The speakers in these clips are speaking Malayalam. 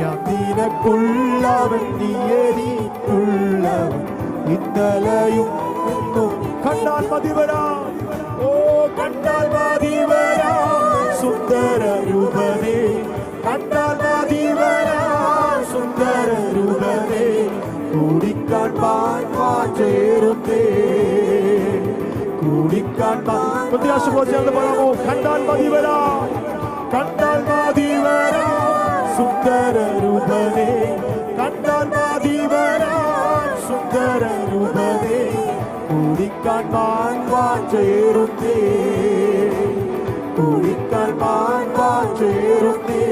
നിനക്കുള്ളവൻ നീ എനിക്കുള്ളവൻ ഇന്നലെയും എന്നും കണ്ടാൽ മതി ഓ കണ്ടാൽ മതി സുന്ദര രൂപനേ കണ്ടാൽ മതി വരാം. സുന്ദര രൂപനേ കൂടിക്കാൺപാൻ ചേരുന്നേ. കൂടിക്കാൺപാൻ കണ്ടാൽ മതി വരാം. കണ്ടാൽ മതി സുന്ദര രൂപനേ കണ്ടാൽ മതി വരാം സുന്ദര രൂപനേ കൂടിക്കാൺപാൻ ചേരുന്നേ. കൂടിക്കാൺപാൻ ചേരുന്നേ.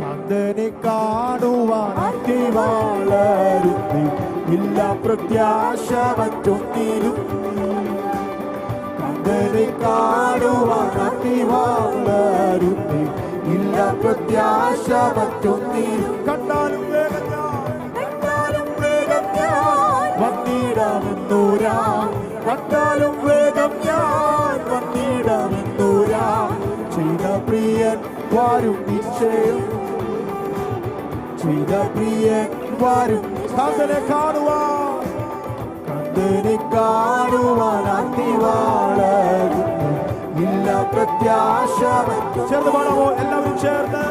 കന്തനെ കാണുവാൻ വളരുന്നേ ഇല്ല പ്രത്യാശ മറ്റൊന്നിലും കണ്ടനെ കാണുവാൻ വളരുന്നേ ഇല്ല പ്രത്യാശ മറ്റൊന്നിലും കണ്ടാലും വേഗം ഞാൻ, കണ്ടാലും വേഗം ഞാൻ വന്നിടാമെന്നൂരാ. കണ്ടാലും വേഗം ഞാൻ വന്നിടാമെന്നൂരാ. ചെയ്ത പ്രിയൻ വാരും നിശ്ചയം ചെയ്ത പ്രിയൻ വാരും കണ്ടനെ കാണുവാൻ. കണ്ടനെ കാണുവാൻ. പ്രത്യാശ ചേർന്ന് പാടാമോ? എല്ലാവരും ചേർന്ന്.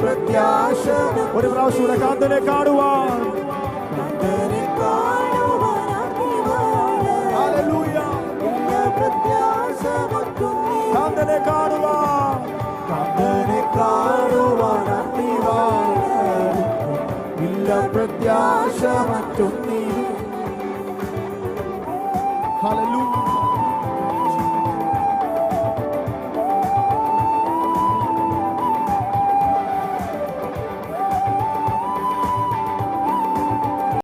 പ്രത്യാശ ഒരു പ്രാവശ്യം കൂടെ കാന്തനെ കാണുവാൻ. കാന്തനെ കാണുവാൻ. കാന്തനെ കാണുവാൻ ഇല്ല പ്രത്യാശ Hallelujah.